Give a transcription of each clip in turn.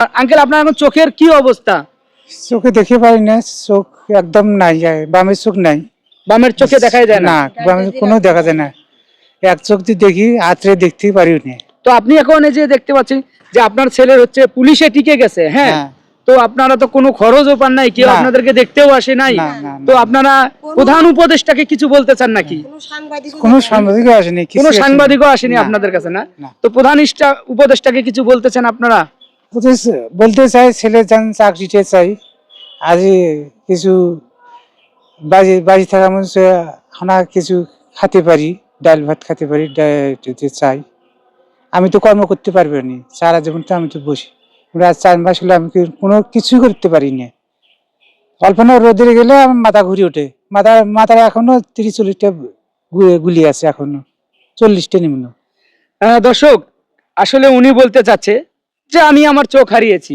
Uncle আপনার এখন চোখের কি অবস্থা? চোখে দেখে পারি না চোখ একদম নাই যায় বামের চোখ নাই। বামের চোখে দেখাই যায় না? না বামের কোনো দেখা যায় না। এক চোখ দিয়ে দেখি হাতরে দেখতে পারি না। তো আপনি এখন এই যে দেখতে পাচ্ছেন যে আপনার ছেলের হচ্ছে পুলিশে টিকে গেছে হ্যাঁ? হ্যাঁ। তো আপনারা তো কোনো খরচও পান নাই কেউ। আপনাদেরকে দেখতেও আসে নাই। তো আপনারা প্রধান উপদেষ্টাকে কিছু বলতে চান নাকি? কোনো সাংবাদিক আসেনি। কোনো সাংবাদিকও আসেনি আপনাদের কাছে না। তো প্রধান উপদেষ্টাকে কিছু বলতেছেন আপনারা? বলতে- চাই, ছেলে যান চাকরিতে চাই। আজ কিছু বাজি বাজি থাকা মানুষ খানা কিছু খেতে পারি, ডাল ভাত খেতে পারি চাই। আমি তো কর্ম করতে পারব না, সারা জীবন তো আমি তো বসি। রাত চার মাস হলে আমি কোনো কিছুই করতে পারি না। অল্পনা রোদে গেলে আমার মাথা ঘুরে ওঠে। মাথা, মাথার এখনও তিরিশ চল্লিশটা গুলি আছে এখনও। চল্লিশটা নিম্ন। দর্শক, আসলে উনি বলতে চাচ্ছে যে আমি আমার চোখ হারিয়েছি।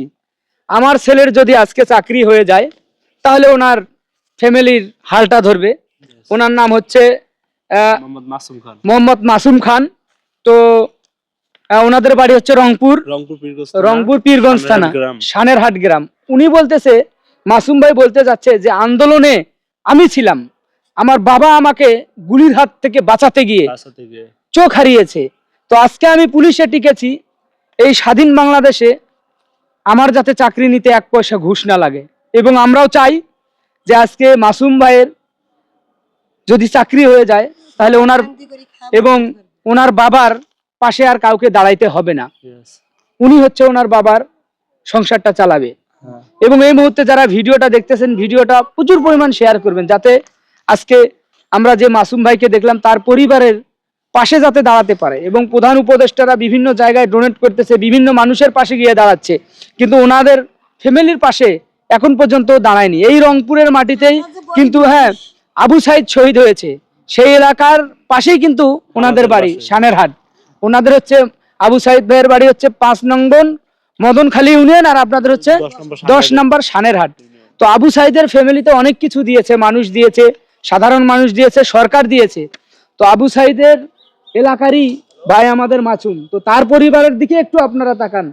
আমার ছেলের যদি আজকে চাকরি হয়ে যায় তাহলে ওনার ফ্যামিলির হালটা ধরবে। ওনার নাম হচ্ছে মোহাম্মদ মাসুম খান। তো ওনাদের বাড়ি হচ্ছে রংপুর। রংপুর পীরগঞ্জ থানা গ্রাম। সানেরহাট গ্রাম। উনি বলতেছে মাসুম ভাই বলতে যাচ্ছে যে আন্দোলনে আমি ছিলাম। আমার বাবা আমাকে গুলির হাত থেকে বাঁচাতে গিয়ে। চোখ হারিয়েছে। তো আজকে আমি পুলিশে টিকেছি এই স্বাধীন বাংলাদেশে আমার যাতে চাকরি নিতে এক পয়সা ঘুষ না লাগে। এবং আমরাও চাই যে আজকে মাসুম ভাইয়ের যদি চাকরি হয়ে যায় তাহলে ওনার এবং ওনার বাবার পাশে আর কাউকে দাঁড়াইতে হবে না। উনি হচ্ছে ওনার বাবার সংসারটা চালাবে। হ্যাঁ। এবং এই মুহূর্তে যারা ভিডিওটা দেখতেছেন ভিডিওটা প্রচুর পরিমাণ শেয়ার করবেন যাতে আজকে আমরা যে মাসুম ভাইকে দেখলাম তার পরিবারের পাশে যাতে দাঁড়াতে পারে এবং প্রধান উপদেষ্টারা বিভিন্ন জায়গায় ডোনেট করতেছে বিভিন্ন মানুষের পাশে গিয়ে দাঁড়াচ্ছে। কিন্তু ওনাদের ফ্যামিলির পাশে এখন পর্যন্ত দাঁড়ায়নি। এই রংপুরের মাটিতেই কিন্তু হ্যাঁ আবু সাইদ শহীদ হয়েছে। সেই এলাকার পাশেই কিন্তু ওনাদের বাড়ি পাশে। শানের হাট ওনাদের হচ্ছে আবু সাইদ ভাইয়ের বাড়ি হচ্ছে পাঁচ নম্বর মদনখালী ইউনিয়ন আর আপনাদের হচ্ছে দশ নম্বর সানেরহাট। নম্বর সানের হাট তো আবু সাইদের ফ্যামিলিতে অনেক কিছু দিয়েছে মানুষ দিয়েছে সাধারণ মানুষ দিয়েছে সরকার দিয়েছে। তো আবু সাইদের এলাকারই ভাই আমাদের মাসুম। তো তার পরিবারের দিকে একটু আপনারা তাকান।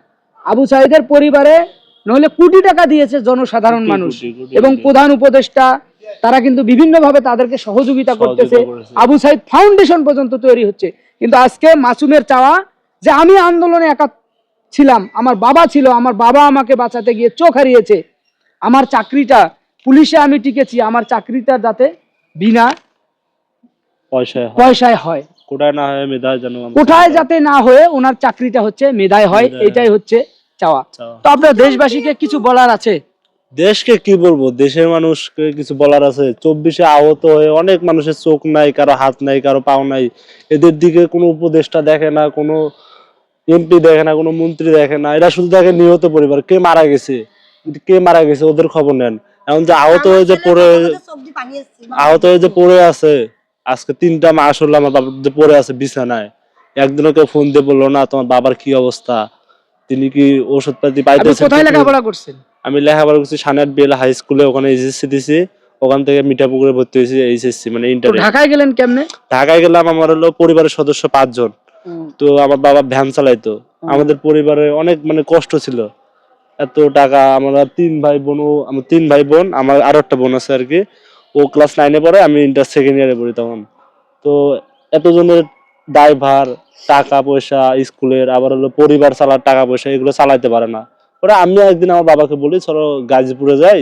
আবু সাইদের পরিবারে নইলে কোটি টাকা দিয়েছে জনসাধারণ মানুষ। এবং প্রধান উপদেষ্টা তারা কিন্তু বিভিন্নভাবে তাদেরকে সহযোগিতা করতেছে। আবু সাইদ ফাউন্ডেশন পর্যন্ত তৈরি হচ্ছে। কিন্তু আজকে মাসুমের চাওয়া যে আমি আন্দোলনে একা ছিলাম আমার বাবা ছিল আমার বাবা আমাকে বাঁচাতে গিয়ে চোখ হারিয়েছে। আমার চাকরিটা পুলিশে আমি টিকেছি আমার চাকরিটা যাতে বিনা পয়সায় হয়। কোটায় না হয় মেধায় যেন আমরা কোথায় যাতে না হয়ে ওনার চাকরিটা হচ্ছে মেধায় হয় এটাই হচ্ছে চাওয়া। চাওয়া। তো আপনার দেশবাসীকে কিছু বলার আছে? দেশকে কি বলব? দেশের মানুষকে কিছু বলার আছে? চব্বিশে আহত হয়ে অনেক মানুষের চোখ নাই কারও হাত নাই কারও পাও নাই। এদের দিকে কোনো উপদেষ্টা দেখে না কোনো এমপি দেখে না কোনো মন্ত্রী দেখে না। এরা শুধু দেখে নিহত পরিবার। কে মারা গেছে? কে মারা গেছে? ওদের খবর নেন। এখন যে আহত হয়ে যে পড়ে আহত হয়ে যে পড়ে আছে। আজকে তিনটা মাস হলো আমার বাবা পড়ে আছে বিছানায়। একদিনও কেউ ফোন দিয়ে বলল না তোমার বাবার কি অবস্থা? তিনি কি ওষুধপাতি আপনি পাইতেছেন কোথায় লেখাপড়া করছেন? আমি লেখাপড়া করছি সানাট বেল হাই স্কুলে ওখানে এইচএসসি দিছি। ওখান থেকে মিঠাপুকুরে ভর্তি হয়েছি এইচএসসি মানে ইন্টারে ঢাকায় গেলেন কেমনে? ঢাকায় গেলাম আমার হলো পরিবারের সদস্য পাঁচজন। তো আমার বাবা ভ্যান চালাইতো। আমাদের পরিবারে অনেক মানে কষ্ট ছিল। এত টাকা আমরা তিন ভাই বোন ও আমার তিন ভাই বোন আমার আরও একটা বোন আছে আর কি। ও ক্লাস নাইনে পড়ে, আমি ইন্টার সেকেন্ড ইয়ারে পড়ি তখন। তো এতজনের ড্রাইভার টাকা পয়সা, স্কুলের, আবার হলো পরিবার চালার টাকা পয়সা, এগুলো চালাইতে পারে না। ওরা আমি একদিন আমার বাবাকে বলি, চলো গাজীপুরে যাই।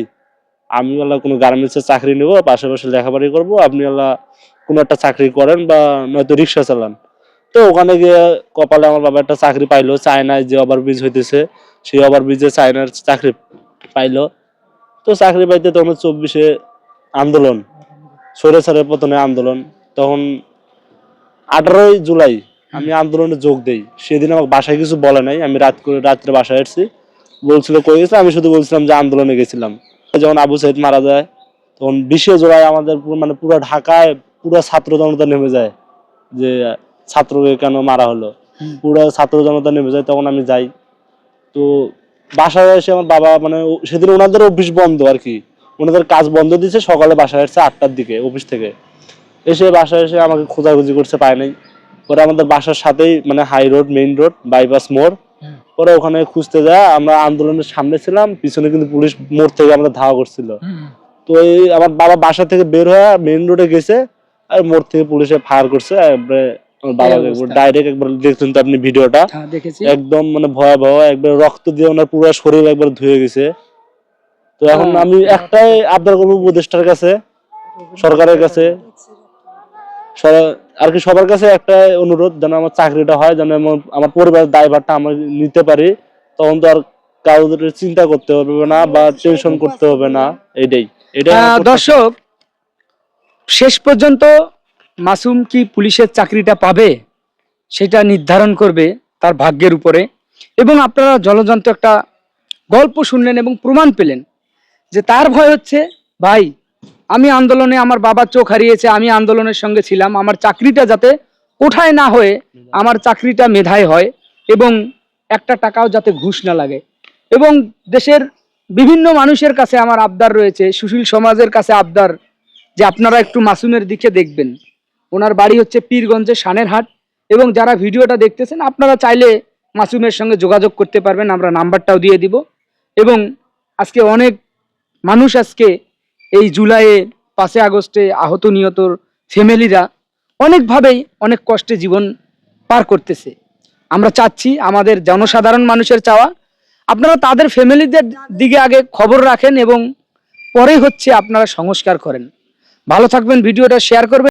আমি আল্লাহ কোনো গার্মেন্টসের চাকরি নেব, পাশাপাশি লেখাপড়ি করব। আপনি আল্লাহ কোনো একটা চাকরি করেন বা নয়তো রিক্সা চালান। তো ওখানে গিয়ে কপালে আমার বাবা একটা চাকরি পাইলো, চায়নায় যে ওভার ব্রিজ হইতেছে, সেই ওভার ব্রিজে চায়নার চাকরি পাইলো। তো চাকরি পাইতে তখন চব্বিশে আন্দোলন সরে সরে পতনে আন্দোলন তখন আঠারোই জুলাই আমি আন্দোলনে যোগ দেই। সেদিন আমাকে বাসায় কিছু বলে নাই আমি রাত করে রাত্রে বাসায় এসেছি বলছিল কই গেছে আমি শুধু বলছিলাম যে আন্দোলনে গেছিলাম। যখন আবু সাইদ মারা যায় তখন বিশে জুলাই আমাদের মানে পুরো ঢাকায় পুরো ছাত্র জনতা নেমে যায় যে ছাত্রকে কেন মারা হলো। পুরো ছাত্র জনতা নেমে যায় তখন আমি যাই। তো বাসায় এসে আমার বাবা মানে সেদিন ওনাদের অফিস বন্ধ আর কি। ওনাদের কাজ বন্ধ দিয়েছে সকালে বাসায় এসেছে আটটার দিকে অফিস থেকে। এসে বাসায় এসে আমাকে খোঁজাখুঁজি করছে পায় নাই। পরে আমাদের বাসার সাথেই মানে high road main road bypass মোড়। পরে ওখানে খুঁজতে যায় আমরা আন্দোলনের সামনে ছিলাম পিছনে কিন্তু পুলিশ মোড় থেকে আমাদের ধাওয়া করছিল। তো এই আমার বাবা বাসা থেকে বের হয়ে মেইন রোডে গেছে আর মোড় থেকে পুলিশে ফায়ার করছে একবারে আমার বাবাকে অবস্থা। ডাইরেক্ট একবার দেখছেন তো আপনি ভিডিওটা? হ্যাঁ একদম মানে ভয়াবহ একবার রক্ত দিয়ে ওনার পুরো শরীর একবার ধুয়ে গেছে। তো এখন হ্যাঁ। আমি একটাই আবদার করব উপদেষ্টার কাছে সরকারের কাছে। আর কি সবার কাছে একটা অনুরোধ যেন আমার চাকরিটা হয় যেন আমার- পরিবারের দায়ভারটা আমরা নিতে পারি। তখন তো আর কাউদের চিন্তা করতে হবে না বা টেনশন করতে হবে না। এটাই প্রত্যাশা। দর্শক শেষ পর্যন্ত মাসুম কি পুলিশের চাকরিটা পাবে সেটা নির্ধারণ করবে তার ভাগ্যের উপরে। এবং আপনারা জলযন্ত্র একটা গল্প শুনলেন এবং প্রমাণ পেলেন। যে তার ভয় হচ্ছে, ভাই, আমি আন্দোলনে আমার বাবা চোখ হারিয়েছে, আমি আন্দোলনের সঙ্গে ছিলাম, আমার চাকরিটা যাতে কোঠায় না হয়ে আমার চাকরিটা মেধায় হয় এবং একটা টাকাও যাতে ঘুষ না লাগে। এবং দেশের বিভিন্ন মানুষের কাছে আমার আবদার রয়েছে, সুশীল সমাজের কাছে আবদার যে আপনারা একটু মাসুমের দিকে দেখবেন। ওনার বাড়ি হচ্ছে পীরগঞ্জের সানেরহাট এবং যারা ভিডিওটা দেখতেছেন, আপনারা চাইলে মাসুমের সঙ্গে যোগাযোগ করতে পারবেন, আমরা নাম্বারটাও দিয়ে দিব। এবং আজকে অনেক মানুষ আজকে এই জুলাইয়ে পাঁচে আগস্টে আহত নিহতর ফ্যামিলিরা অনেকভাবেই অনেক কষ্টে জীবন পার করতেছে। আমরা চাচ্ছি আমাদের জনসাধারণ মানুষের চাওয়া। আপনারা তাদের ফ্যামিলিদের দিকে আগে খবর রাখেন এবং পরে হচ্ছে আপনারা সংস্কার করেন। ভালো থাকবেন, ভিডিওটা শেয়ার করবেন।